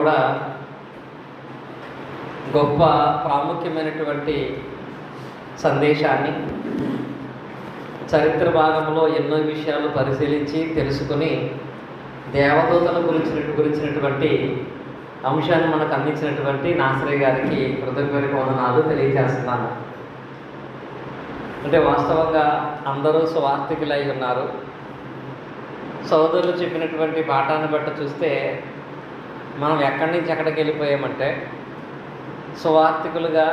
కూడా గొప్ప ప్రాముఖ్యమైనటువంటి సందేశాన్ని చరిత్ర భాగంలో ఎన్నో విషయాలు పరిశీలించి తెలుసుకుని దేవదూతల గురించిన గురించినటువంటి అంశాన్ని మనకు అందించినటువంటి నాసరి గారికి కృతజ్ఞత వందనాలు తెలియజేస్తున్నాను. అంటే వాస్తవంగా అందరూ స్వార్థికులై ఉన్నారు. సోదరులు చెప్పినటువంటి పాఠాన్ని బట్టి చూస్తే మనం ఎక్కడి నుంచి ఎక్కడికి వెళ్ళిపోయామంటే సువార్థికులుగా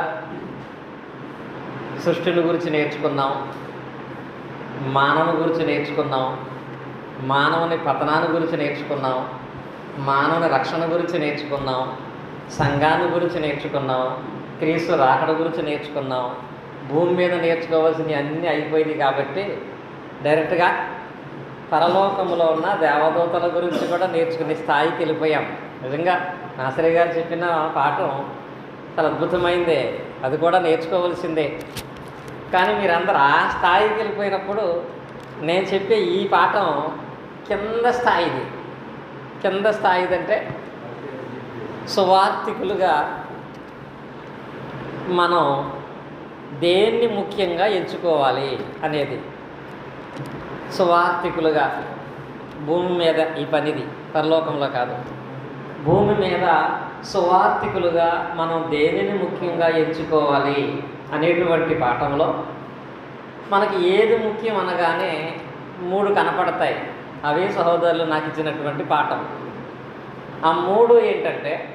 సృష్టిని గురించి నేర్చుకున్నాం మానవుని గురించి నేర్చుకున్నాం మానవుని పతనాన్ని గురించి నేర్చుకున్నాం మానవుని రక్షణ గురించి నేర్చుకున్నాం సంఘాన్ని గురించి నేర్చుకున్నాం క్రీస్తు రాకడ గురించి నేర్చుకున్నాం భూమి మీద నేర్చుకోవాల్సినవి అన్నీ అయిపోయినాయి కాబట్టి డైరెక్ట్గా పరలోకంలో ఉన్న దేవదూతల గురించి కూడా నేర్చుకునే స్థాయికి వెళ్ళిపోయాం. నిజంగా నాసరి గారు చెప్పిన పాఠం చాలా అద్భుతమైందే. అది కూడా నేర్చుకోవాల్సిందే. కానీ మీరందరూ ఆ స్థాయికి వెళ్ళిపోయినప్పుడు నేను చెప్పే ఈ పాఠం కింద స్థాయిది. కింద స్థాయిది అంటే సువార్థికులుగా మనం దేన్ని ముఖ్యంగా ఎంచుకోవాలి అనేది. సువార్థికులుగా భూమి మీద ఈ పనిది పరలోకంలో కాదు. భూమి మీద సువార్థికులుగా మనం దేనిని ముఖ్యంగా ఎంచుకోవాలి అనేటువంటి పాఠంలో మనకి ఏది ముఖ్యం అనగానే మూడు కనపడతాయి. అవే సహోదరులు నాకు ఇచ్చినటువంటి పాఠం. ఆ మూడు ఏంటంటే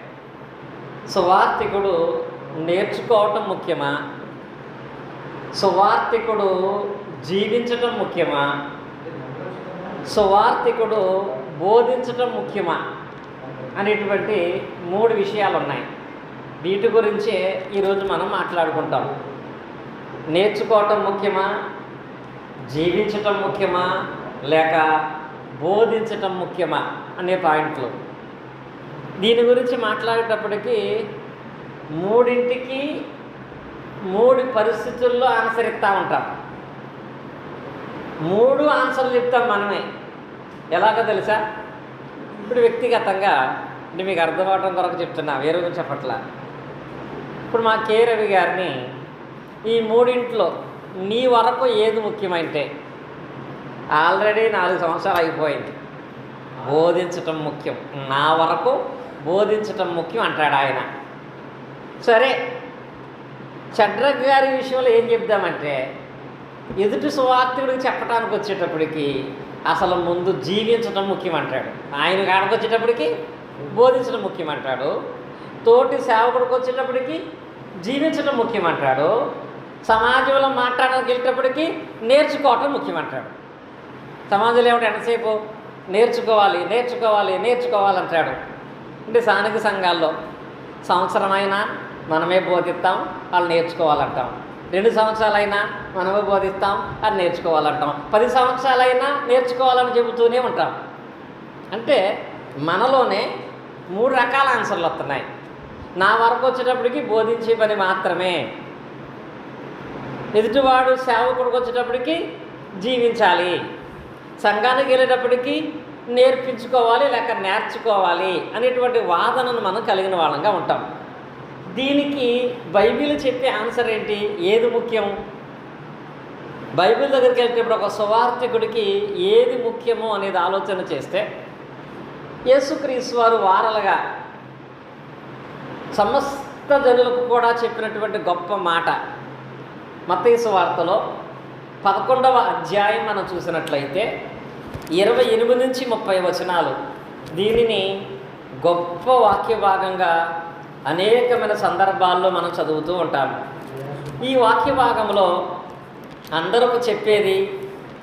సువార్థికుడు నేర్చుకోవటం ముఖ్యమా? సువార్థికుడు జీవించటం ముఖ్యమా? సువార్థికుడు బోధించటం ముఖ్యమా? అనేటువంటి మూడు విషయాలు ఉన్నాయి వీటి గురించే ఈరోజు మనం మాట్లాడుకుంటాం. నేర్చుకోవటం ముఖ్యమా? జీవించటం ముఖ్యమా? లేక బోధించటం ముఖ్యమా? అనే పాయింట్లు. దీని గురించి మాట్లాడేటప్పటికీ మూడింటికి మూడు పరిస్థితుల్లో ఆన్సర్ ఇస్తూ ఉంటాం. మూడు ఆన్సర్లు చెప్తాం మనమే. ఎలాగో తెలుసా? ఇప్పుడు వ్యక్తిగతంగా అంటే మీకు అర్థం అవడం కొరకు చెప్తున్నా వేరే గురించి చెప్పట్లా ఇప్పుడు మా కే. రవి గారిని ఈ మూడింట్లో నీ వరకు ఏది ముఖ్యమంటే ఆల్రెడీ నాలుగు సంవత్సరాలు అయిపోయింది. బోధించటం ముఖ్యం. నా వరకు బోధించటం ముఖ్యం అంటాడు ఆయన. సరే చడ్రక్ గారి విషయంలో ఏం చెప్దామంటే ఎదుటి సువార్తికుడికి చెప్పడానికి వచ్చేటప్పటికి అసలు ముందు జీవించడం ముఖ్యం అంటాడు ఆయన కాడకు వచ్చేటప్పటికి బోధించడం ముఖ్యం అంటాడు తోటి సేవకుడికి వచ్చేటప్పటికి జీవించడం ముఖ్యం అంటాడు సమాజంలో మాట్లాడడానికి వెళ్ళేటప్పటికి నేర్చుకోవటం ముఖ్యం అంటాడు సమాజంలో ఏమిటి ఎంతసేపు? నేర్చుకోవాలి నేర్చుకోవాలి నేర్చుకోవాలంటాడు అంటే స్థానిక సంఘాల్లో సంవత్సరమైనా మనమే బోధిస్తాం వాళ్ళు నేర్చుకోవాలంటాం. రెండు సంవత్సరాలైనా మనమే బోధిస్తాం అది నేర్చుకోవాలంటాం. పది సంవత్సరాలైనా నేర్చుకోవాలని చెబుతూనే ఉంటాం. అంటే మనలోనే మూడు రకాల ఆన్సర్లు వస్తున్నాయి. నా వరకు వచ్చేటప్పటికి బోధించే పని మాత్రమే. ఎదుటివాడు సేవకుడికి వచ్చేటప్పటికి జీవించాలి. సంఘానికి వెళ్ళేటప్పటికి నేర్పించుకోవాలి లేక నేర్చుకోవాలి అనేటువంటి వాదనను మనం కలిగిన వాళ్ళంగా ఉంటాం. దీనికి బైబిల్ చెప్పే ఆన్సర్ ఏంటి? ఏది ముఖ్యం? బైబిల్ దగ్గరికి వెళ్తేప్పుడు ఒక సువార్థికుడికి ఏది ముఖ్యమో అనేది ఆలోచన చేస్తే యేసుక్రీస్తు వారు వారలుగా సమస్త జనులకు కూడా చెప్పినటువంటి గొప్ప మాట మతీసు వార్తలో పదకొండవ అధ్యాయం మనం చూసినట్లయితే ఇరవై ఎనిమిది నుంచి ముప్పై వచనాలు దీనిని గొప్ప వాక్య భాగంగా అనేకమైన సందర్భాల్లో మనం చదువుతూ ఉంటాము ఈ వాక్య భాగంలో అందరూ చెప్పేది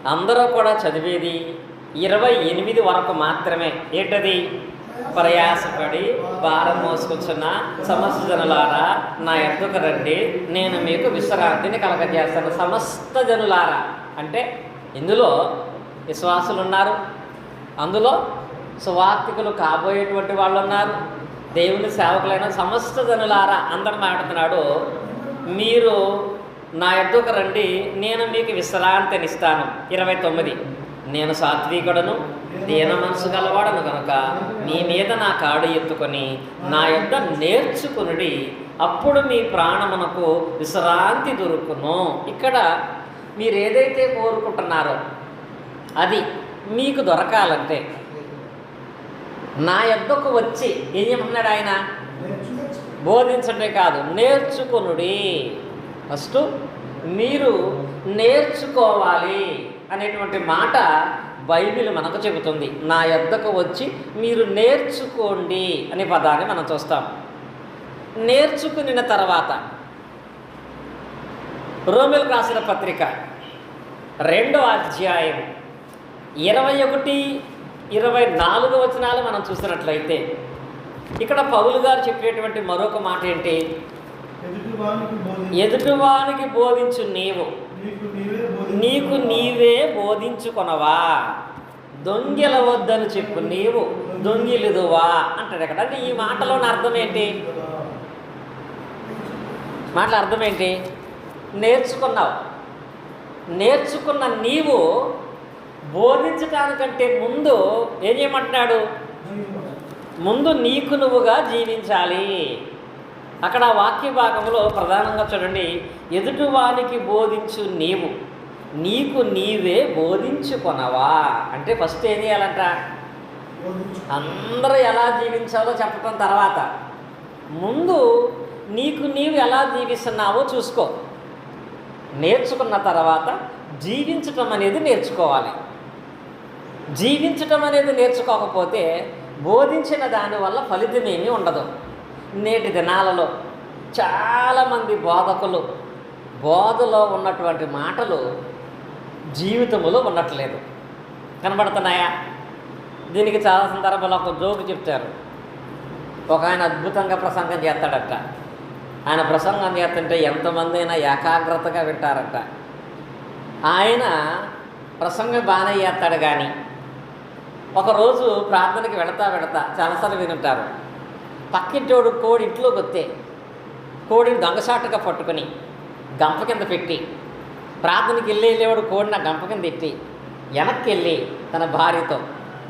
అందరూ కూడా చదివేది ఇరవై ఎనిమిది వరకు మాత్రమే. ఏంటది? ప్రయాసపడి భారం మోసుకొచ్చున్న సమస్త జనులారా నా ఎద్దుకు రండి. నేను మీకు విశ్రాంతిని కలగజేస్తాను. సమస్త జనులారా. అంటే ఇందులో విశ్వాసులు ఉన్నారు అందులో సువార్థికులు కాబోయేటువంటి వాళ్ళు ఉన్నారు దేవుని సేవకులైన సమస్త జనులారా అందరు మాట్లాడుతున్నాడు మీరు నా ఎద్దుకు రండి నేను మీకు విశ్రాంతినిస్తాను ఇరవై తొమ్మిది. నేను సాత్వికుడను దీన మనసు గలవాడను కనుక మీ మీద నా కాడు ఎత్తుకొని నా యొద్ద నేర్చుకునుడి అప్పుడు మీ ప్రాణమునకు విశ్రాంతి దొరుకును. ఇక్కడ మీరు ఏదైతే కోరుకుంటున్నారో అది మీకు దొరకాలంటే నా యొద్దకు వచ్చి ఏం చేయమన్నాడు ఆయన? బోధించడే కాదు నేర్చుకునుడి. ఫస్ట్ మీరు నేర్చుకోవాలి అనేటువంటి మాట బైబిల్ మనకు చెబుతుంది. నా యొద్దకు వచ్చి మీరు నేర్చుకోండి అనే పదాన్ని మనం చూస్తాం. నేర్చుకునిన తర్వాత రోమిల్ రాసిన పత్రిక రెండో అధ్యాయం ఇరవై ఒకటి ఇరవై నాలుగు వచనాలు మనం చూసినట్లయితే ఇక్కడ పౌలు గారు చెప్పేటువంటి మరొక మాట ఏంటి? ఎదుటివానికి బోధించు. నీవు. నీకు నీవే బోధించుకొనవా? దొంగిల వద్దని చెప్పు నీవు. దొంగిలుదువా? అంటాడు అక్కడ అంటే ఈ మాటలోని అర్థం ఏంటి? మాటల అర్థం ఏంటి? నేర్చుకున్నావు. నేర్చుకున్న నీవు బోధించటానికంటే ముందు ఏం చేయమంటున్నాడు? ముందు నీకు నువ్వుగా జీవించాలి. అక్కడ వాక్య భాగంలో ప్రధానంగా చూడండి ఎదుటివానికి బోధించు నీవు నీకు నీవే బోధించుకొనవా? అంటే ఫస్ట్ ఏం చేయాలంట? అందరూ ఎలా జీవించాలో చెప్పటం తర్వాత ముందు నీకు నీవు ఎలా జీవిస్తున్నావో చూసుకో. నేర్చుకున్న తర్వాత జీవించటం అనేది నేర్చుకోవాలి. జీవించటం అనేది నేర్చుకోకపోతే బోధించిన దానివల్ల ఫలితమేమీ ఉండదు. నేటి దినాలలో చాలామంది బోధకులు బోధలో ఉన్నటువంటి మాటలు జీవితంలో ఉండట్లేదు కనబడుతున్నాయా? దీనికి చాలా సందర్భంలో ఒక జోకు చెప్తారు. ఒక ఆయన అద్భుతంగా ప్రసంగం చేస్తాడట. ఆయన ప్రసంగం చేస్తుంటే ఎంతమంది అయినా ఏకాగ్రతగా వింటారట. ఆయన ప్రసంగం బాగానే చేస్తాడు కానీ ఒకరోజు ప్రార్థనకి వెళతా వెళతా చాలాసార్లు వినుంటారు. పక్కింటోడు కోడి ఇంట్లోకి వస్తే కోడిని దొంగసాటుగా పట్టుకొని గంప కింద పెట్టి ప్రార్థనకి వెళ్ళి వెళ్ళేవాడు కోడిని ఆ గంప కింద ఎట్టి వెనక్కి వెళ్ళి తన భార్యతో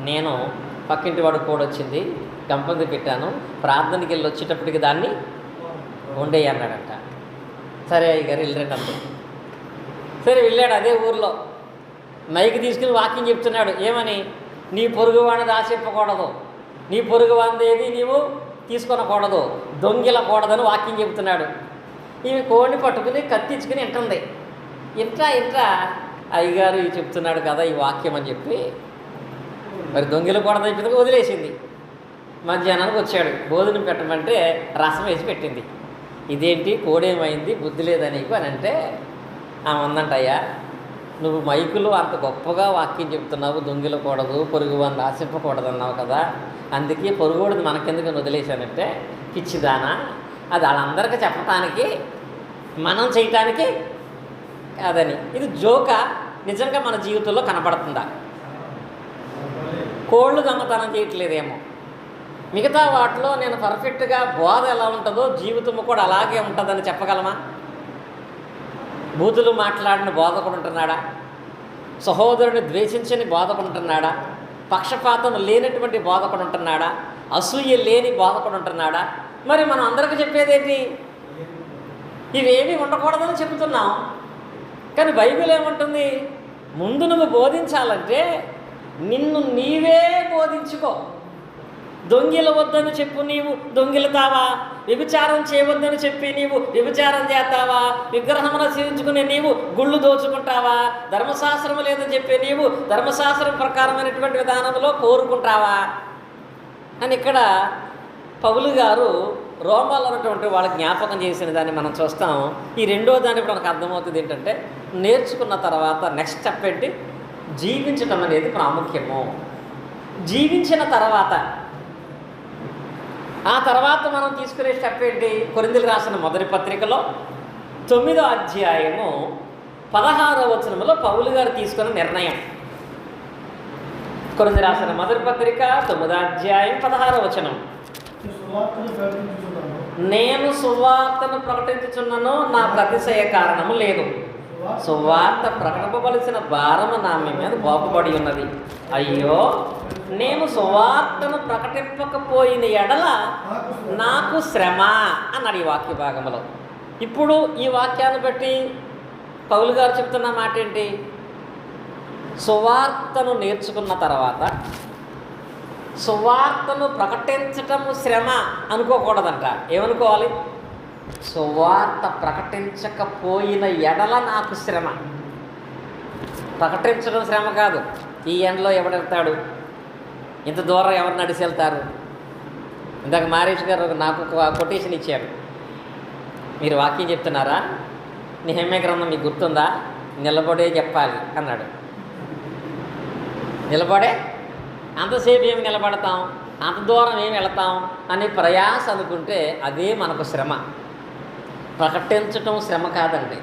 నేను పక్కింటి వాడు కోడి వచ్చింది గంప కింద పెట్టాను ప్రార్థనకి వెళ్ళి వచ్చేటప్పటికి దాన్ని ఉండేయన్నాడట సరే అయ్యగారు వెళ్ళండి అంతే సరే వెళ్ళాడు అదే ఊర్లో. మైకి తీసుకుని వాకింగ్ చెప్తున్నాడు. ఏమని? నీ పొరుగు వాడిని ఆశింపకూడదు నీ పొరుగు ఏది నీవు తీసుకొనకూడదు. దొంగిలకూడదని వాక్యం చెబుతున్నాడు. ఈమె కోడిని పట్టుకుని కత్తించుకుని ఇంటుంది. Intra intra. అయ్యగారు ఇవి చెప్తున్నాడు కదా ఈ వాక్యం అని చెప్పి. మరి దొంగిలకూడదని చెప్పి వదిలేసింది. మధ్యాహ్నానికి వచ్చాడు. భోజనం పెట్టమంటే రసం వేసి పెట్టింది. ఇదేంటి? కోడేమైంది? బుద్ధి లేదా నీకు అని అంటే ఆమె ఉందంటయ్యా నువ్వు మైకులో అంత గొప్పగా వాక్యం చెప్తున్నావు దొంగిలకూడదు పొరుగు వంద ఆశింపకూడదు అన్నావు కదా అందుకే పొరుగుడిది మనకెందుకు వదిలేశానంటే పిచ్చిదానా అది వాళ్ళందరికీ చెప్పటానికి మనం చేయటానికి అదని ఇది జోక నిజంగా మన జీవితంలో కనపడుతుందా కోళ్ళు దొంగతనం చేయట్లేదేమో. మిగతా వాటిలో నేను పర్ఫెక్ట్గా బోధ ఎలా ఉంటుందో జీవితము కూడా అలాగే ఉంటుందని చెప్పగలమా? బూతులు మాట్లాడిన బోధకుడు ఉంటున్నాడా? సహోదరుని ద్వేషించని బోధకుడు ఉంటున్నాడా? పక్షపాతం లేనటువంటి బోధకుడు ఉంటున్నాడా? అసూయ లేని బోధకుడు ఉంటున్నాడా? మరి మనం అందరికీ చెప్పేదేంటి? ఇవేమీ ఉండకూడదని చెబుతున్నాం. కానీ బైబిల్ ఏమంటుంది? ముందు నువ్వు బోధించాలంటే నిన్ను నీవే బోధించుకో. దొంగిల వద్దని చెప్పు నీవు దొంగిలతావా? వ్యభిచారం చేయవద్దని చెప్పి నీవు వ్యభిచారం చేస్తావా? విగ్రహమున సేవించుకునే నీవు గుళ్ళు దోచుకుంటావా? ధర్మశాస్త్రం లేదని చెప్పి నీవు ధర్మశాస్త్రం ప్రకారమైనటువంటి విధానంలో కోరుకుంటావా? అని ఇక్కడ పౌలు గారు రోమాలు అన్నటువంటి వాళ్ళ జ్ఞాపకం చేసిన దాన్ని మనం చూస్తాం. ఈ రెండో దాన్ని ఇప్పుడు మనకు అర్థమవుతుంది ఏంటంటే నేర్చుకున్న తర్వాత నెక్స్ట్ స్టెప్ ఏంటి? జీవించడం అనేది ప్రాముఖ్యము. జీవించిన తర్వాత ఆ తర్వాత మనం తీసుకునే స్టెప్ ఏంటి? కొరిందులు రాసిన మొదటి పత్రికలో తొమ్మిదో అధ్యాయము పదహారో వచనంలో పౌలు గారు తీసుకున్న నిర్ణయం. కొరింది రాసిన మొదటి పత్రిక తొమ్మిదో అధ్యాయం పదహారో వచనం. నేను సువార్తను ప్రకటించుచున్నాను. నేను సువార్తను నా ప్రతిశయ కారణము లేదు. సువార్త ప్రకటింపవలసిన భారము నా మీద బాగుపడి ఉన్నది. అయ్యో నేను సువార్తను ప్రకటింపకపోయిన ఎడల నాకు శ్రమ. అన్నాడు ఈ వాక్య భాగంలో. ఇప్పుడు ఈ వాక్యాన్ని బట్టి పౌలు గారు చెప్తున్న మాట ఏంటి? సువార్తను నేర్చుకున్న తర్వాత సువార్తను ప్రకటించటం శ్రమ అనుకోకూడదంట. ఏమనుకోవాలి? సువార్త ప్రకటించకపోయిన ఎడల నాకు శ్రమ. ప్రకటించడం శ్రమ కాదు. ఈ ఎండలో ఎవడెడతాడు ఇంత దూరం ఎవరు నడిచి వెళ్తారు? ఇందాక మారేష్ గారు నాకు ఒక కొటేషన్ ఇచ్చారు. మీరు వాక్యం చెప్తున్నారా? నిహమ్య గ్రంథం మీకు గుర్తుందా? నిలబడే చెప్పాలి అన్నాడు. నిలబడే? అంతసేపు ఏమి నిలబడతాం? అంత దూరం ఏమి వెళతాం? అనే ప్రయాస అనుకుంటే అదే మనకు శ్రమ. ప్రకటించటం శ్రమ కాదండి.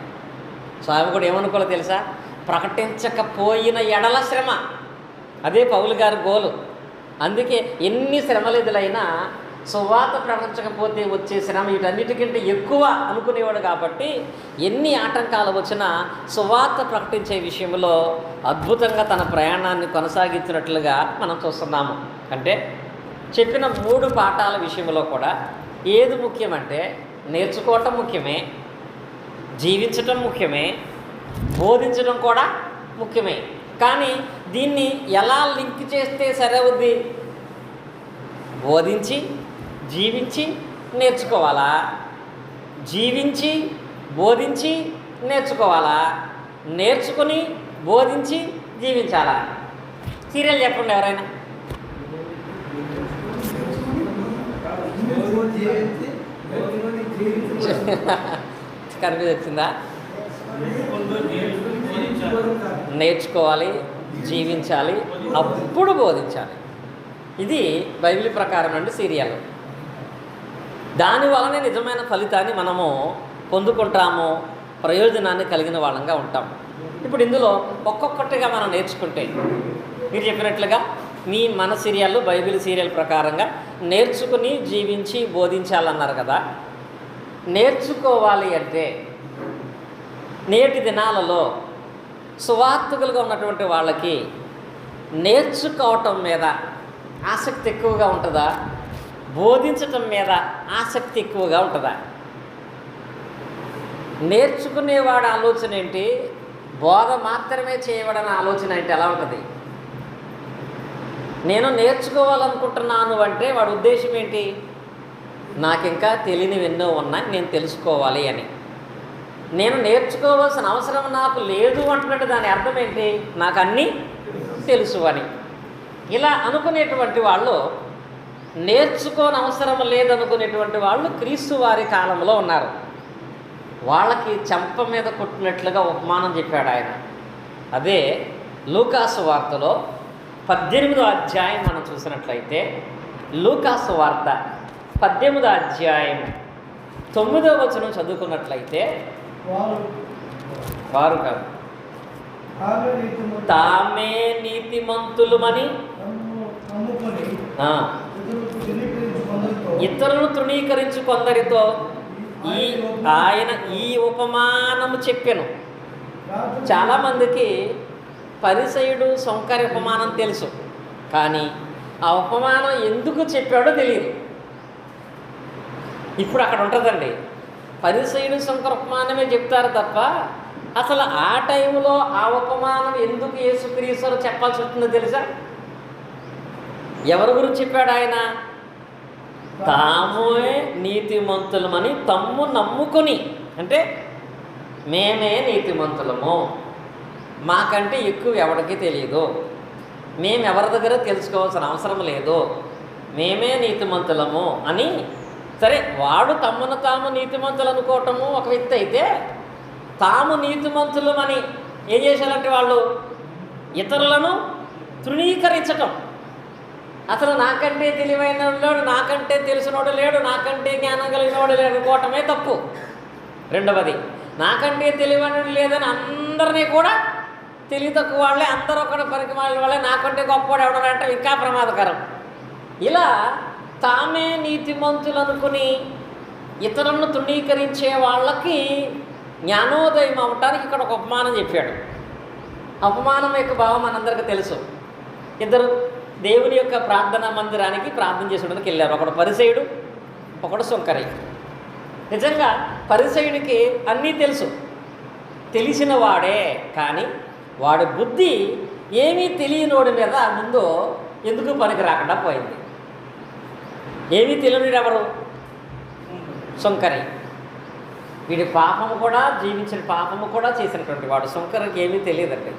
స్వామి కూడా ఏమనుకోలేదు తెలుసా? ప్రకటించకపోయిన ఎడల శ్రమ. అదే పౌలు గారు గోలు. అందుకే ఎన్ని శ్రమలు ఎదులైనా సువాత ప్రకటించకపోతే వచ్చే శ్రమ వీటన్నిటికంటే ఎక్కువ అనుకునేవాడు కాబట్టి ఎన్ని ఆటంకాలు వచ్చినా సువార్త ప్రకటించే విషయంలో అద్భుతంగా తన ప్రయాణాన్ని కొనసాగించినట్లుగా మనం చూస్తున్నాము. అంటే చెప్పిన మూడు పాఠాల విషయంలో కూడా ఏది ముఖ్యమంటే నేర్చుకోవటం ముఖ్యమే జీవించటం ముఖ్యమే బోధించడం కూడా ముఖ్యమే. కానీ దీన్ని ఎలా లింక్ చేస్తే సరవుద్ది బోధించి జీవించి నేర్చుకోవాలా? జీవించి బోధించి నేర్చుకోవాలా? నేర్చుకుని బోధించి జీవించాలా? సీరియల్ చెప్పండి ఎవరైనా. కనిపించిందా నేర్చుకోవాలి. జీవించాలి అప్పుడు బోధించాలి. ఇది బైబిల్ ప్రకారం అండి సీరియల్. దానివలనే నిజమైన ఫలితాన్ని మనము పొందుకుంటాము ప్రయోజనాన్ని కలిగిన వాళ్ళంగా ఉంటాం. ఇప్పుడు ఇందులో ఒక్కొక్కటిగా మనం నేర్చుకుంటే మీరు చెప్పినట్లుగా మీ మన సీరియల్ బైబిల్ సీరియల్ ప్రకారంగా నేర్చుకుని జీవించి బోధించాలన్నారు కదా. నేర్చుకోవాలి అంటే నేటి దినాలలో సువార్తకులుగా ఉన్నటువంటి వాళ్ళకి నేర్చుకోవటం మీద ఆసక్తి ఎక్కువగా ఉంటుందా? బోధించటం మీద ఆసక్తి ఎక్కువగా ఉంటుందా? నేర్చుకునేవాడు ఆలోచన ఏంటి? బోధ మాత్రమే చేయబడని ఆలోచన అంటే ఎలా ఉంటుంది? నేను నేర్చుకోవాలనుకుంటున్నాను అంటే వాడి ఉద్దేశం ఏంటి? నాకు ఇంకా తెలియనివి ఎన్నో ఉన్నాయి నేను తెలుసుకోవాలి అని. నేను నేర్చుకోవాల్సిన అవసరం నాకు లేదు అంటున్నట్టు దాని అర్థం ఏంటి నాకు అన్నీ తెలుసు అని. ఇలా అనుకునేటువంటి వాళ్ళు నేర్చుకోని అవసరం లేదనుకునేటువంటి వాళ్ళు క్రీస్తు వారి కాలంలో ఉన్నారు. వాళ్ళకి చెంప మీద కొట్టినట్లుగా ఉపమానం చెప్పాడు ఆయన. అదే లూకాసు వార్తలో పద్దెనిమిదో అధ్యాయం మనం చూసినట్లయితే లూకాసు వార్త పద్దెనిమిదో అధ్యాయం తొమ్మిదో వచనం చదువుకున్నట్లయితే వారు కాదు. తామే నీతిమంతులమని ఇతరులు తృణీకరించు కొందరితో ఇతరులను కొందరితో ఈ ఆయన ఈ ఉపమానము చెప్పాను. చాలామందికి పరిసయుడు సొంకరి ఉపమానం తెలుసు. కానీ ఆ ఉపమానం ఎందుకు చెప్పాడో తెలియదు. ఇప్పుడు అక్కడ ఉంటుందండి. పరిసయుడు శంకర ఉపమానమే చెప్తారు తప్ప అసలు ఆ టైంలో ఆ ఉపమానం ఎందుకు యేసుక్రీశ్వరు చెప్పాల్సి వస్తుందో తెలుసా? ఎవరి గురించి చెప్పాడు ఆయన? తామే నీతిమంతులమని తమ్ము నమ్ముకొని. అంటే మేమే నీతిమంతులము. మాకంటే ఎక్కువ ఎవరికి తెలియదు మేము ఎవరి దగ్గర తెలుసుకోవాల్సిన అవసరం లేదు. మేమే నీతిమంతులము అని సరే వాడు తమ్మును తాము నీతిమంతులు అనుకోవటము ఒక వ్యక్తి అయితే తాము నీతిమంతులమని ఏం చేశారంటే వాళ్ళు? ఇతరులను తృణీకరించటం. అసలు నాకంటే తెలివైన లేడు నాకంటే తెలిసినోడు లేడు నాకంటే జ్ఞానం కలిగినోడు లేడు అనుకోవటమే తప్పు. రెండవది నాకంటే తెలివైనడు లేదని అందరినీ కూడా తెలివి తక్కువ వాళ్ళే అందరూ ఒకటి పనికి వాళ్ళే నాకంటే గొప్పవాడు ఎవడనంటే ఇంకా ప్రమాదకరం. ఇలా తామే నీతిమంతులు అనుకుని ఇతరులను తృణీకరించే వాళ్ళకి జ్ఞానోదయం అవటానికి ఇక్కడ ఒక ఉపమానం చెప్పాడు. అపమానం యొక్క భావం మనందరికీ తెలుసు. ఇద్దరు దేవుని యొక్క ప్రార్థన మందిరానికి ప్రార్థన చేసుకోవడానికి వెళ్ళారు. ఒకడు పరిసయుడు ఒకడు సుంకరి నిజంగా పరిసయుడికి అన్నీ తెలుసు. తెలిసిన వాడే కానీ వాడి బుద్ధి ఏమీ తెలియనోడి మీద ముందు ఎందుకు పనికి రాకుండా పోయింది? ఏమీ తెలియనిడెవరు సుంకరి వీడి పాపము కూడా జీవించిన పాపము కూడా చేసినటువంటి వాడు. సుంకరికి ఏమీ తెలియదండి.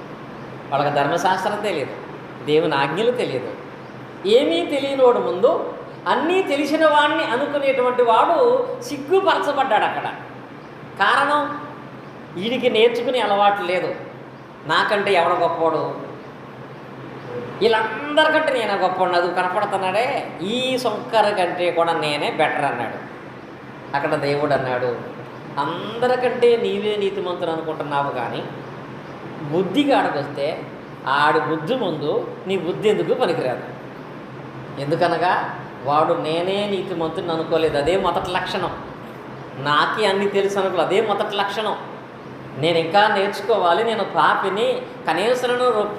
వాళ్ళకి ధర్మశాస్త్రం తెలియదు. దేవుని ఆజ్ఞలు తెలియదు. ఏమీ తెలియనోడు ముందు అన్నీ తెలిసిన వాడిని అనుకునేటువంటి వాడు సిగ్గుపరచబడ్డాడు అక్కడ. కారణం? వీడికి నేర్చుకునే అలవాటు లేదు. నాకంటే ఎవడ గొప్పవాడు? వీళ్ళందరికంటే నేను గొప్ప అది కనపడుతున్నాడే. ఈ సొంకర కంటే కూడా నేనే బెటర్ అన్నాడు. అక్కడ దేవుడు అన్నాడు అందరికంటే నీవే నీతిమంతుడు అనుకుంటున్నావు కానీ బుద్ధికి ఆడకొస్తే ఆడి బుద్ధి ముందు నీ బుద్ధి ఎందుకు పనికిరాదు? ఎందుకనగా వాడు నేనే నీతిమంతుని అనుకోలేదు. అదే మొదటి లక్షణం. నాకే అన్ని తెలుసు అనుకోలేదు. అదే మొదటి లక్షణం. నేను ఇంకా నేర్చుకోవాలి. నేను పాపిని కనీసం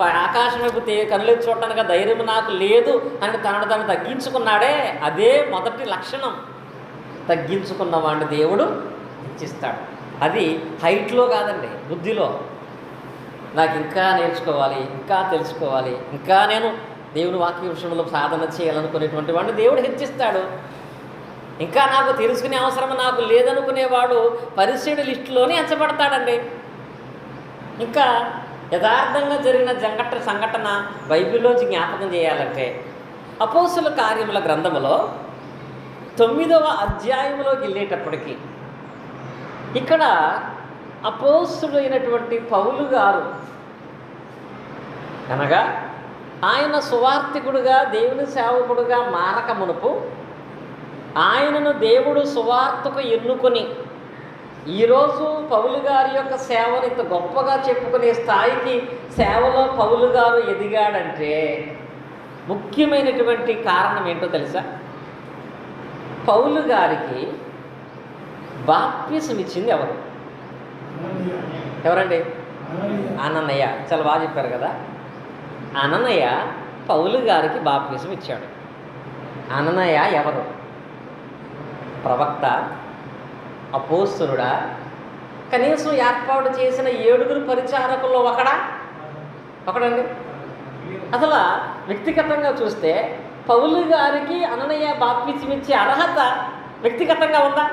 ఆకాశం వైపు కనులెత్తి చూడటానికి ధైర్యం నాకు లేదు అని తనను తను తగ్గించుకున్నాడే. అదే మొదటి లక్షణం. తగ్గించుకున్న వాడిని దేవుడు ఇచ్చిస్తాడు. అది హైట్లో కాదండి బుద్ధిలో. నాకు ఇంకా నేర్చుకోవాలి ఇంకా తెలుసుకోవాలి ఇంకా నేను దేవుని వాక్య విషయంలో సాధన చేయాలనుకునేటువంటి వాడిని దేవుడు హెచ్చిస్తాడు. ఇంకా నాకు తెలుసుకునే అవసరం నాకు లేదనుకునేవాడు పరిశీలి లిస్టులోనే ఎంచబడతాడండి. ఇంకా యథార్థంగా జరిగిన జంఘట సంఘటన బైబిల్లోంచి జ్ఞాపకం చేయాలంటే అపోసుల కార్యముల గ్రంథములో తొమ్మిదవ అధ్యాయంలోకి వెళ్ళేటప్పటికి ఇక్కడ అపోసుడైనటువంటి పౌలు గారు అనగా ఆయన సువార్థికుడుగా దేవుని సేవకుడుగా మారక మునుపు ఆయనను దేవుడు సువార్తకు ఎన్నుకొని ఈరోజు పౌలు గారి యొక్క సేవను ఇంత గొప్పగా చెప్పుకునే స్థాయికి సేవలో పౌలు గారు ఎదిగాడంటే ముఖ్యమైనటువంటి కారణం ఏంటో తెలుసా? పౌలు గారికి బాప్యసం ఇచ్చింది ఎవరు? ఎవరండి? అనన్నయ్య. చాలా బాగా చెప్పారు కదా? అనన్నయ్య పౌలు గారికి బాప్తిసం ఇచ్చాడు. అనన్నయ్య ఎవరు? ప్రవక్త అపోస్తునుడా? కనీసం ఏర్పాటు చేసిన ఏడుగురు పరిచారకుల్లో ఒకడా? ఒకడండి. అసలు వ్యక్తిగతంగా చూస్తే పౌలు గారికి అననయ్య బాప్తిమిచ్చే అర్హత వ్యక్తిగతంగా ఉందా?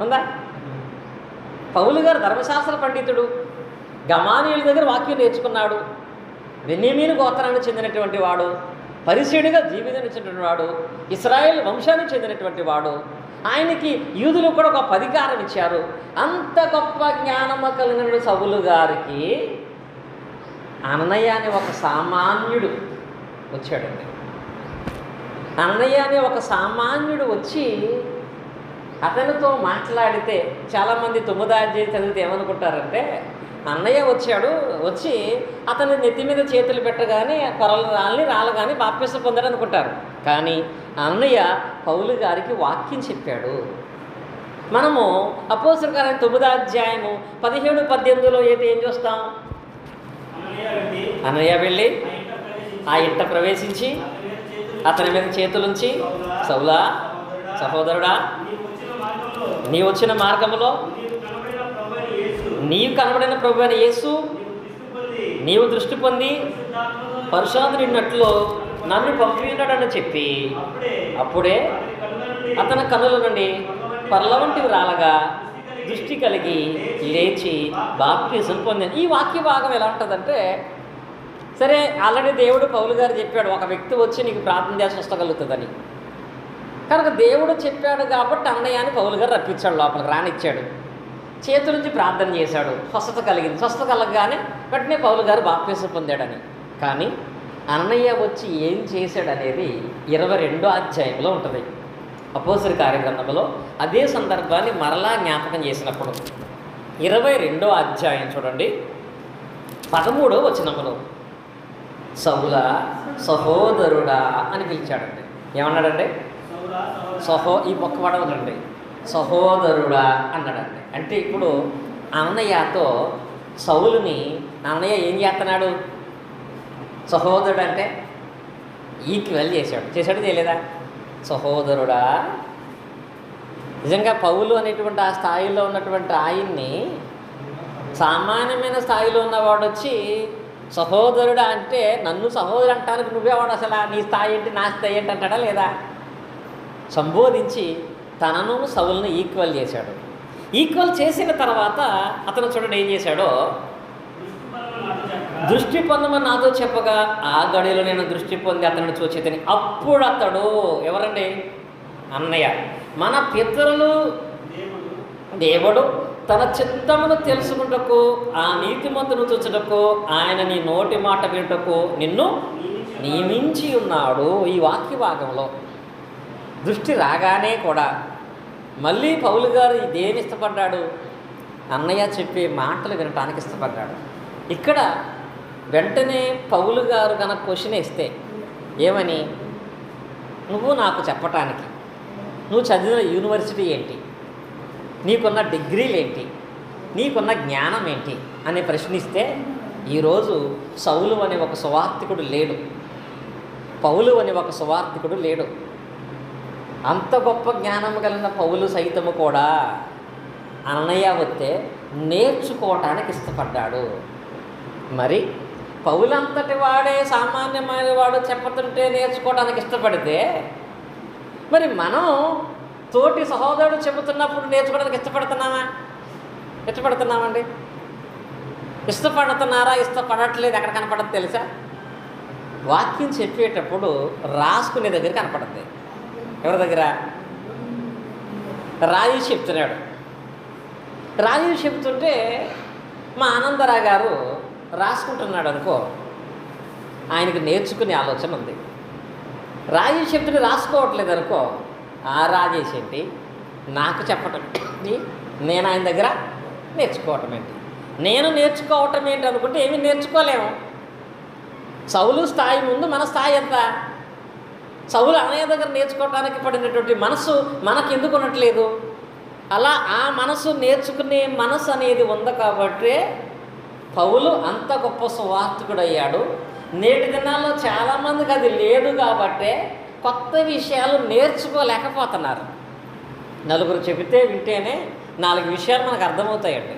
ఉందా? పౌలు గారు ధర్మశాస్త్ర పండితుడు. గమానీయుల దగ్గర వాక్యం నేర్చుకున్నాడు. వెన్నీమీను గోత్రానికి చెందినటువంటి వాడు. పరిశీడిగా జీవించినటువంటి వాడు ఇస్రాయేల్ వంశానికి చెందినటువంటి వాడు ఆయనకి యూదులు కూడా ఒక అధికారం ఇచ్చారు. అంత గొప్ప జ్ఞానము కలిగిన సవులు గారికి అన్నయ్య అనే ఒక సామాన్యుడు వచ్చాడండి అన్నయ్య అనే ఒక సామాన్యుడు వచ్చి అతనితో మాట్లాడితే చాలామంది తొమ్మిదాధ్యాయం చదివితే ఏమనుకుంటారంటే అన్నయ్య వచ్చాడు వచ్చి అతని నెత్తి మీద చేతులు పెట్టగానే కొరలు రాలని రాలగాని బాప్యసం పొందాడు అనుకుంటారు. కానీ అన్నయ్య పౌలు గారికి వాక్యం చెప్పాడు. మనము అపోసర గారి తొమ్మిదాధ్యాయము పదిహేడు పద్దెనిమిదిలో అయితే ఏం చూస్తాం? అన్నయ్య వెళ్ళి ఆ ఇంట ప్రవేశించి అతని మీద చేతులుంచి సౌలా సహోదరుడా నీ వచ్చిన మార్గములో నీవు కనబడిన ప్రభు అయిన యేసు నీవు దృష్టి పొంది పరుషాంతు నిన్నట్లు నన్ను పంపినాడని చెప్పి అప్పుడే అతని కనుల నుండి పర్ల వంటివి రాలగా దృష్టి కలిగి లేచి బాప్తిజం పొందాను. ఈ వాక్య భాగం ఎలా ఉంటుందంటే సరే ఆల్రెడీ దేవుడు పౌలు గారు చెప్పాడు ఒక వ్యక్తి వచ్చి నీకు ప్రార్థన చేసి వస్తగలుగుతుందని. కనుక దేవుడు చెప్పాడు కాబట్టి అన్నయ్య అని పౌలు గారు రప్పించాడు లోపలికి రానిచ్చాడు. చేతుల నుంచి ప్రార్థన చేశాడు. స్వస్థత కలిగింది. స్వస్థత కలగగానే వెంటనే పౌలు గారు బాప్తీసం పొందాడని. కానీ అన్నయ్య వచ్చి ఏం చేశాడు అనేది ఇరవై రెండో అధ్యాయంలో ఉంటుంది. అపోసరి కార్యగ్రంథంలో అదే సందర్భాన్ని మరలా జ్ఞాపకం చేసినప్పుడు. ఇరవై రెండో అధ్యాయం చూడండి. పదమూడో వచనములో సౌల సహోదరుడా అని పిలిచాడండి. ఏమన్నాడండి? సహో ఈ మొక్క పడవలండి సహోదరుడా అన్నాడండి. అంటే ఇప్పుడు అన్నయ్యతో సౌలుని అన్నయ్య ఏం చేస్తున్నాడు సహోదరుడు అంటే ఈక్వల్ చేశాడు. చేశాడు తెలియదా సహోదరుడా నిజంగా పౌలు అనేటువంటి ఆ స్థాయిలో ఉన్నటువంటి ఆయన్ని సామాన్యమైన స్థాయిలో ఉన్నవాడు వచ్చి సహోదరుడా అంటే నన్ను సహోదరు అంటానికి నువ్వేవాడు అసలు? నీ స్థాయి ఏంటి? నా స్థాయి ఏంటి అంటాడా లేదా? సంబోధించి తనను సవులను ఈక్వల్ చేశాడు. ఈక్వల్ చేసిన తర్వాత అతను చూడండి ఏం చేశాడో? దృష్టి పొందమని నాతో చెప్పగా ఆ గడిలో నేను దృష్టి పొంది అతనిని చూచేతని అప్పుడు అతడు ఎవరండి? అన్నయ్య. మన పితరులు దేవుడు తన చిత్తమును తెలుసుకుంటకు ఆ నీతిమంతును చూచుటకు ఆయన నీ నోటి మాట వినుటకు నిన్ను నియమించి ఉన్నాడు ఈ వాక్య భాగంలో దృష్టి రాగానే కూడా మళ్ళీ పౌలు గారు దేని ఇష్టపడ్డాడు? అన్నయ్య చెప్పే మాటలు వినటానికి ఇష్టపడ్డాడు. ఇక్కడ వెంటనే పౌలు గారు కనుక క్వశ్చన్ ఇస్తే ఏమని? నువ్వు నాకు చెప్పటానికి. నువ్వు చదివిన యూనివర్సిటీ ఏంటి? నీకున్న డిగ్రీలు ఏంటి? నీకున్న జ్ఞానం ఏంటి? అని ప్రశ్నిస్తే ఈరోజు సౌలు అనే ఒక సువార్థికుడు లేడు. పౌలు అనే ఒక సువార్థికుడు లేడు. అంత గొప్ప జ్ఞానం కలిగిన పౌలు సైతము కూడా అన్నయ్య వస్తే నేర్చుకోవటానికి ఇష్టపడ్డాడు. మరి పౌలంతటి వాడే సామాన్యమైన వాడు చెప్పుతుంటే నేర్చుకోవడానికి ఇష్టపడితే మరి మనం తోటి సహోదరుడు చెబుతున్నప్పుడు నేర్చుకోవడానికి ఇష్టపడుతున్నామా? ఇష్టపడుతున్నామండి? ఇష్టపడుతున్నారా? ఇష్టపడట్లేదు? ఎక్కడ కనపడదు తెలుసా? వాక్యం చెప్పేటప్పుడు రాసుకునే దగ్గర కనపడుతుంది ఎవరి దగ్గర? రాజు చెప్తున్నాడు. రాజు చెప్తుంటే మా ఆనందరావు గారు రాసుకుంటున్నాడు అనుకో ఆయనకి నేర్చుకునే ఆలోచన ఉంది. రాజు చెప్తుంటే రాసుకోవట్లేదు అనుకో ఆ రాజేష్ ఏంటి? నాకు చెప్పటం ఏంటి? నేను ఆయన దగ్గర నేర్చుకోవటం ఏంటి? నేను నేర్చుకోవటం ఏంటి అనుకుంటే ఏమీ నేర్చుకోలేము. సౌలు స్థాయి ముందు మన స్థాయి ఎంత? సౌలు అన్నయ్య దగ్గర నేర్చుకోవడానికి పడినటువంటి మనసు మనకు ఎందుకు ఉండట్లేదు అలా ఆ మనసు నేర్చుకునే మనసు అనేది ఉంది కాబట్టి పౌలు అంత గొప్ప సువార్థకుడు అయ్యాడు నేటి దినాల్లో చాలామందికి అది లేదు కాబట్టే కొత్త విషయాలు నేర్చుకోలేకపోతున్నారు. నలుగురు చెబితే వింటేనే నాలుగు విషయాలు మనకు అర్థమవుతాయండి.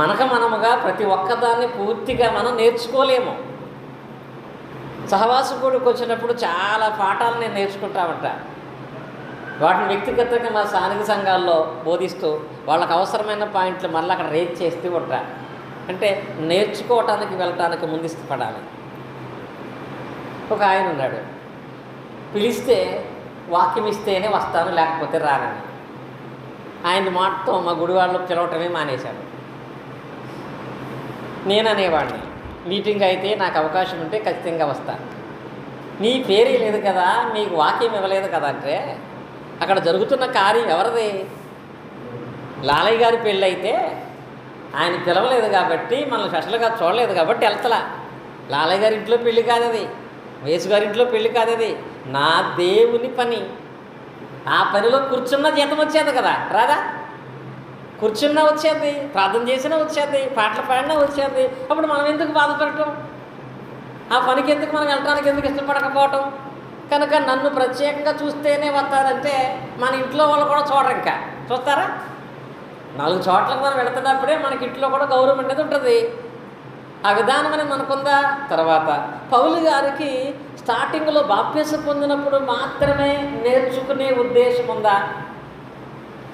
మనకు మనముగా ప్రతి ఒక్కదాన్ని పూర్తిగా మనం నేర్చుకోలేము. సహవాసు గుడికి వచ్చినప్పుడు చాలా పాఠాలు నేను నేర్చుకుంటామంట వాటిని వ్యక్తిగతంగా మా స్థానిక సంఘాల్లో బోధిస్తూ వాళ్ళకి అవసరమైన పాయింట్లు మళ్ళీ అక్కడ రేట్ చేస్తూ ఉంటా. అంటే నేర్చుకోవటానికి వెళ్ళటానికి ముందు పడాలి. ఒక ఆయన ఉన్నాడు. పిలిస్తే వాక్యం ఇస్తేనే వస్తాను లేకపోతే రానని. ఆయన మాటతో మా గుడి వాళ్ళు పిలవటమే మానేశాడు. నేను అనేవాడిని మీటింగ్ అయితే నాకు అవకాశం ఉంటే ఖచ్చితంగా వస్తా. నీ పేరే లేదు కదా మీకు వాక్యం ఇవ్వలేదు కదా అంటే అక్కడ జరుగుతున్న కార్యం ఎవరిది? లాలయ్య గారి పెళ్ళి అయితే ఆయన పిలవలేదు కాబట్టి మనం స్పెషల్గా చూడలేదు కాబట్టి వెళ్తలా. లాలయ్య గారి ఇంట్లో పెళ్ళి కాదు అది వేసు గారి ఇంట్లో పెళ్ళి కాదు అది నా దేవుని పని ఆ పనిలో కూర్చున్న జీతం వచ్చేది కదా రాదా? కూర్చున్నా వచ్చేది ప్రార్థన చేసినా వచ్చేది పాటలు పాడినా వచ్చేది. అప్పుడు మనం ఎందుకు బాధపడటం? ఆ పనికి ఎందుకు మనం వెళ్ళడానికి ఎందుకు ఇష్టపడకపోవటం? కనుక నన్ను ప్రత్యేకంగా చూస్తేనే వస్తారంటే మన ఇంట్లో వాళ్ళు కూడా చూడరు ఇంకా. చూస్తారా? నాలుగు చోట్లకు మనం వెళుతున్నప్పుడే మనకి ఇంట్లో కూడా గౌరవం అనేది ఉంటుంది. ఆ విధానం అనేది మనకుందా? తర్వాత పౌలు గారికి స్టార్టింగ్లో బాప్యస పొందినప్పుడు మాత్రమే నేర్చుకునే ఉద్దేశం ఉందా?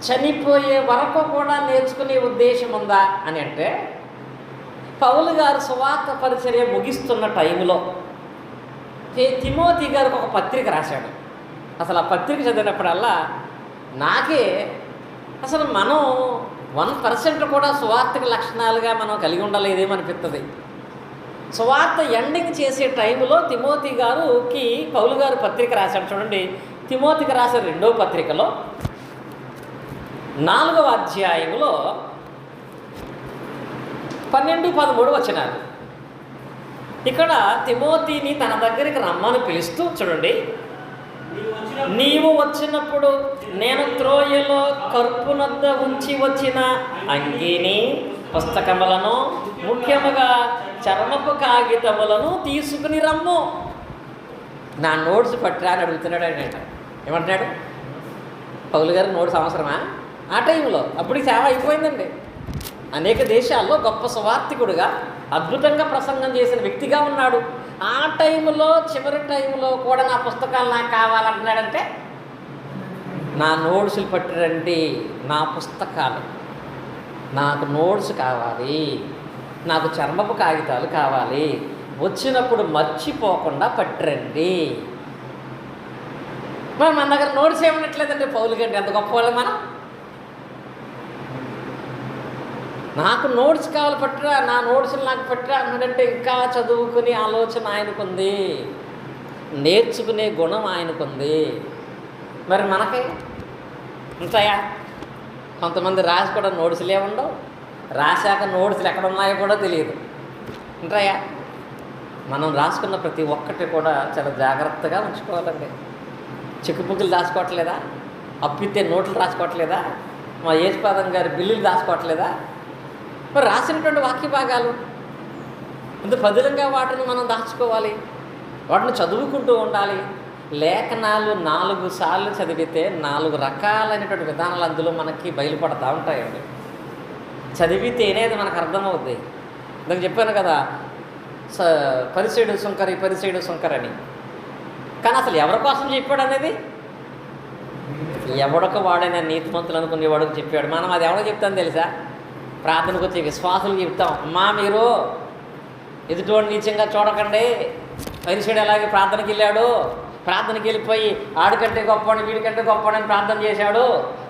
చనిపోయే వరకు కూడా నేర్చుకునే ఉద్దేశం ఉందా అని అంటే పౌలు గారు సువార్త పరిచర్య ముగిస్తున్న టైంలో తిమోతి గారికి ఒక పత్రిక రాశాడు. అసలు ఆ పత్రిక చదివినప్పుడల్లా నాకే అసలు మనం వన్ పర్సెంట్ కూడా సువార్తక లక్షణాలుగా మనం కలిగి ఉండలేదేమో అనిపిస్తుంది సువార్త ఎండింగ్ చేసే టైంలో తిమోతి గారుకి పౌలు గారు పత్రిక రాశాడు. చూడండి తిమోతికి రాసిన రెండో పత్రికలో నాలుగవ అధ్యాయంలో పన్నెండు పదమూడు వచ్చినారు ఇక్కడ తిమోతిని తన దగ్గరికి రమ్మని పిలుస్తూ చూడండి. నీవు వచ్చినప్పుడు నేను త్రోయలో కర్పునద్ద ఉంచి వచ్చిన అంగీని పుస్తకములను ముఖ్యముగా చర్మపు కాగితములను తీసుకుని రమ్ము. నా నోట్స్ పట్టిరా అని అడుగుతున్నాడు ఆయన. ఏమంటున్నాడు? పౌలు గారు నోట్స్ అవసరమా? ఆ టైంలో అప్పుడు సేవ అయిపోయిందండి. అనేక దేశాల్లో గొప్ప సువార్థికుడుగా అద్భుతంగా ప్రసంగం చేసిన వ్యక్తిగా ఉన్నాడు. ఆ టైంలో చివరి టైంలో కూడా నా పుస్తకాలు నాకు కావాలంటున్నాడంటే నా నోట్సులు పట్టిరండి నా పుస్తకాలు. నాకు నోట్స్ కావాలి నాకు చర్మపు కాగితాలు కావాలి వచ్చినప్పుడు మర్చిపోకుండా పట్టిరండి. మరి మన దగ్గర నోట్స్ ఏమనట్లేదండి పౌలు గంటే ఎంత గొప్ప వాళ్ళు మనం. నాకు నోట్స్ కావాలి పట్టురా నా నోట్స్లు నాకు పట్టురా అన్నాడంటే ఇంకా చదువుకునే ఆలోచన ఆయనకుంది. నేర్చుకునే గుణం ఆయనకుంది. మరి మనకి ఉంటాయా? కొంతమంది రాసి కూడా నోట్స్లే ఉండవు. రాశాక నోట్స్లు ఎక్కడ ఉన్నాయో కూడా తెలియదు. ఉంటాయా? మనం రాసుకున్న ప్రతి ఒక్కటి కూడా చాలా జాగ్రత్తగా ఉంచుకోవాలండి. చిక్కుపుక్కులు దాచుకోవట్లేదా అప్పితే నోట్లు రాసుకోవట్లేదా? మా యేసుపాదం గారి బిల్లులు దాచుకోవట్లేదా మరి రాసినటువంటి వాక్య భాగాలు ఇంత పదిలంగా వాటిని మనం దాచుకోవాలి. వాటిని చదువుకుంటూ ఉండాలి. లేఖనాలు నాలుగు సార్లు చదివితే నాలుగు రకాలైనటువంటి విధానాలు అందులో మనకి బయలుపడతా ఉంటాయండి. చదివితేనే అది మనకు అర్థమవుద్ది. నేను చెప్పాను కదా స పరిసేడు సుంకరి పరిసేడు సుంకర్ అని కానీ అసలు ఎవరి కోసం చెప్పాడు అనేది? ఎవడొక వాడైనా నీతిమంతులు అనుకునేవాడికి చెప్పాడు. మనం అది ఎవడో చెప్తాను తెలుసా? ప్రార్థనకు వచ్చే విశ్వాసులు చెప్తాం. అమ్మా మీరు ఎదుటివాడు నీచంగా చూడకండి. పరిశుడు అలాగే ప్రార్థనకి వెళ్ళాడు? ప్రార్థనకి వెళ్ళిపోయి ఆడికంటే గొప్పవాడిని వీడికంటే గొప్పవాడని ప్రార్థన చేశాడు.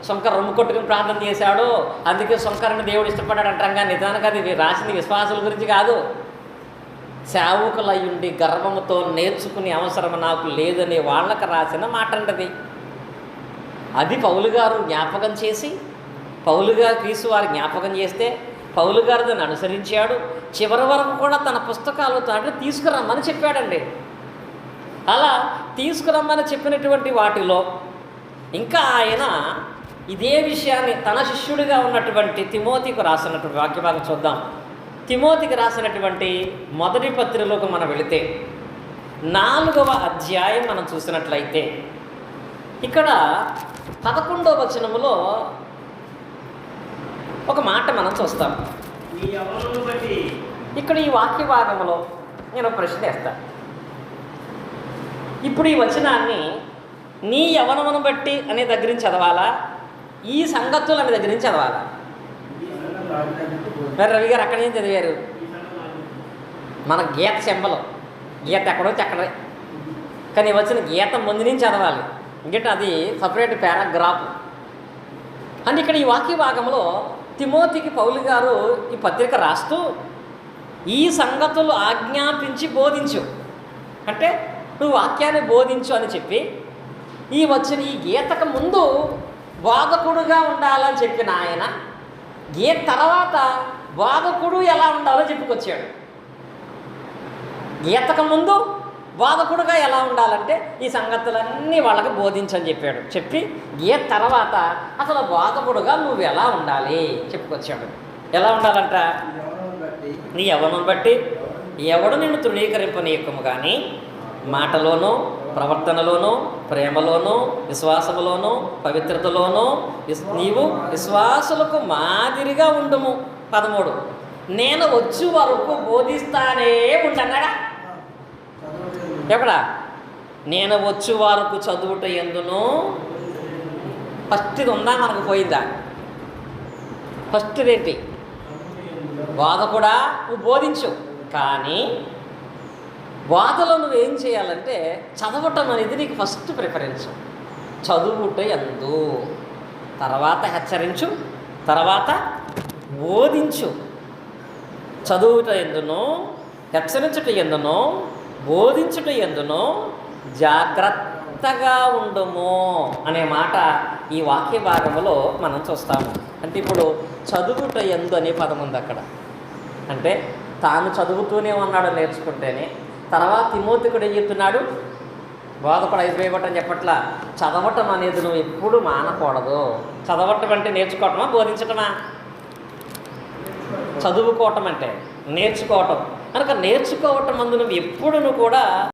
సొంకర రొమ్ము కొట్టుకుని ప్రార్థన చేశాడు. అందుకే సొంకరని దేవుడు ఇష్టపడ్డాడు అంటాం కానీ నిజానికి అది రాసింది విశ్వాసుల గురించి కాదు. సేవకులయ్యుండి గర్వంతో నేర్చుకునే అవసరం నాకు లేదని వాళ్ళకి రాసిన మాట అంటది అది పౌలు గారు జ్ఞాపకం చేసి పౌలుగా క్రీసు వారు జ్ఞాపకం చేస్తే పౌలు గారు దాన్ని అనుసరించాడు. చివరి వరకు కూడా తన పుస్తకాలు తాను తీసుకురమ్మని చెప్పాడండి. అలా తీసుకురమ్మని చెప్పినటువంటి వాటిలో ఇంకా ఆయన ఇదే విషయాన్ని తన శిష్యుడిగా ఉన్నటువంటి తిమోతికి రాసినటువంటి వాక్యభాగం చూద్దాం. తిమోతికి రాసినటువంటి మొదటి పత్రికలోకి మనం వెళితే నాలుగవ అధ్యాయం మనం చూసినట్లయితే ఇక్కడ పదకొండవ వచనములో ఒక మాట మనం చూస్తాం. ఇక్కడ ఈ వాక్య భాగంలో నేను ప్రశ్న వేస్తాను ఇప్పుడు ఈ వచనాన్ని నీ యవనమును బట్టి అనే దగ్గర నుంచి చదవాలా? ఈ సంగతులు అనే దగ్గర నుంచి చదవాలా? మరి రవి గారు అక్కడ నుంచి చదివారు? మన గీత సింబలం గీత ఎక్కడో ఎక్కడే కానీ వచ్చిన గీత ముందు నుంచి చదవాలి. ఎందుకంటే అది సపరేట్ పారాగ్రాఫ్. అంటే ఇక్కడ ఈ వాక్య భాగంలో తిమోతికి పౌలు గారు ఈ పత్రిక రాస్తూ ఈ సంగతులు ఆజ్ఞాపించి బోధించు. అంటే నువ్వు వాక్యాన్ని బోధించు అని చెప్పి ఈ వచ్చిన ఈ గీతకు ముందు బోధకుడుగా ఉండాలని చెప్పిన ఆయన గీత తర్వాత బోధకుడు ఎలా ఉండాలో చెప్పుకొచ్చాడు. గీతకు ముందు బోధకుడుగా ఎలా ఉండాలంటే ఈ సంగతులన్నీ వాళ్ళకి బోధించని చెప్పాడు. చెప్పి గీత తర్వాత అసలు బోధకుడుగా నువ్వు ఎలా ఉండాలి? చెప్పుకొచ్చాడు ఎలా ఉండాలంట? నీ యవనం బట్టి. ఎవడు నిన్ను తృణీకరింపనీయకము కానీ మాటలోనూ ప్రవర్తనలోనూ ప్రేమలోనూ విశ్వాసములోనూ పవిత్రతలోనూ నీవు విశ్వాసులకు మాదిరిగా ఉండుము. పదమూడు. నేను వచ్చి వరకు బోధిస్తానే ఉండన్నాడా ఎక్కడ? నేను వచ్చు వరకు చదువుట ఎందును? ఫస్ట్ ఇది ఉందా మనకు పోయిందా ఫస్ట్ ఏంటి బాధ కూడా నువ్వు బోధించు. కానీ బాధలో నువ్వేం చేయాలంటే చదవటం అనేది నీకు ఫస్ట్ ప్రిఫరెన్స్ చదువుట ఎందు. తర్వాత హెచ్చరించు. తర్వాత బోధించు. చదువుట ఎందునో? హెచ్చరించుట ఎందునో? బోధించుట ఎందునో జాగ్రత్తగా ఉండము అనే మాట ఈ వాక్య భాగంలో మనం చూస్తాము. అంటే ఇప్పుడు చదువుట ఎందు అనే పదం ఉంది అక్కడ. అంటే తాను చదువుతూనే ఉన్నాడు నేర్చుకుంటేనే. తర్వాత తిమోతికుడు ఏం చెప్తున్నాడు? బోధకుడు అయిపోయబట్టని చెప్పట్లా చదవటం అనేది నువ్వు ఎప్పుడు మానకూడదు. చదవటం అంటే నేర్చుకోవటమా బోధించటమా? చదువుకోవటం అంటే. నేర్చుకోవటం. కనుక నేర్చుకోవటం అందు ఎప్పుడును కూడా